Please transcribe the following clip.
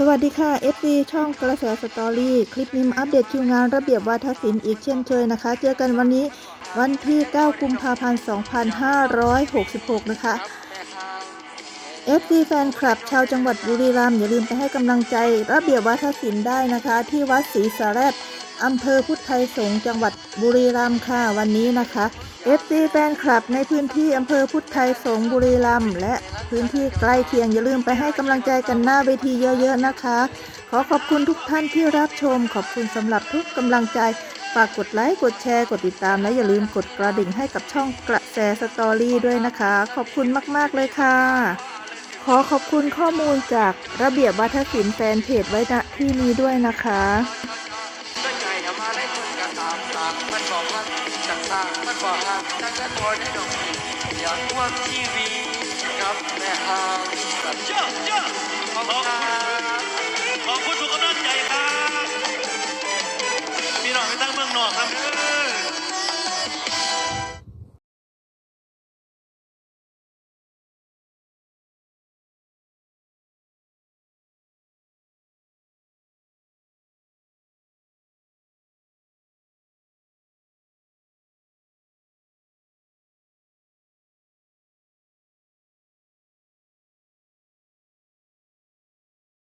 สวัสดีค่ะ FC ช่องกระแสสตอรี่คลิปนี้มาอัปเดตคิวงานระเบียบวาทศิลป์อีกเช่นเคยนะคะ เจอกันวันนี้วันที่ 9 กุมภาพันธ์ 2566 นะคะ FC แฟนคลับชาวจังหวัดบุรีรัมย์อย่าลืมไปให้กำลังใจระเบียบวาทศิลป์ได้นะคะ ที่วัดศรีสะแรดอำเภอพุทธไทยสงฆ์จังหวัดบุรีรัมย์ค่ะวันนี้นะคะ FC แฟนคลับในพื้นที่อำเภอพุทธไทยสงบุรีรัมย์และพื้นที่ใกล้เคียงอย่าลืมไปให้กำลังใจกันหน้าเวทีเยอะๆนะคะ ขอขอบคุณทุกท่านที่รับชม ขอบคุณสำหรับทุกกำลังใจ ฝากกดไลค์ กดแชร์ กดติดตาม และอย่าลืมกดกระดิ่งให้กับช่องกระแสสตอรี่ด้วยนะคะ ขอบคุณมากๆเลยค่ะ ขอขอบคุณข้อมูลจากระเบียบวัฒนศิลป์แฟนเพจไว้ณที่นี้ด้วยนะคะ ตามตามมันบอกว่าจังตางมันบอกว่าจังกันบอได้ดอกอยากว่าทีวีกับแม่ฮางกับ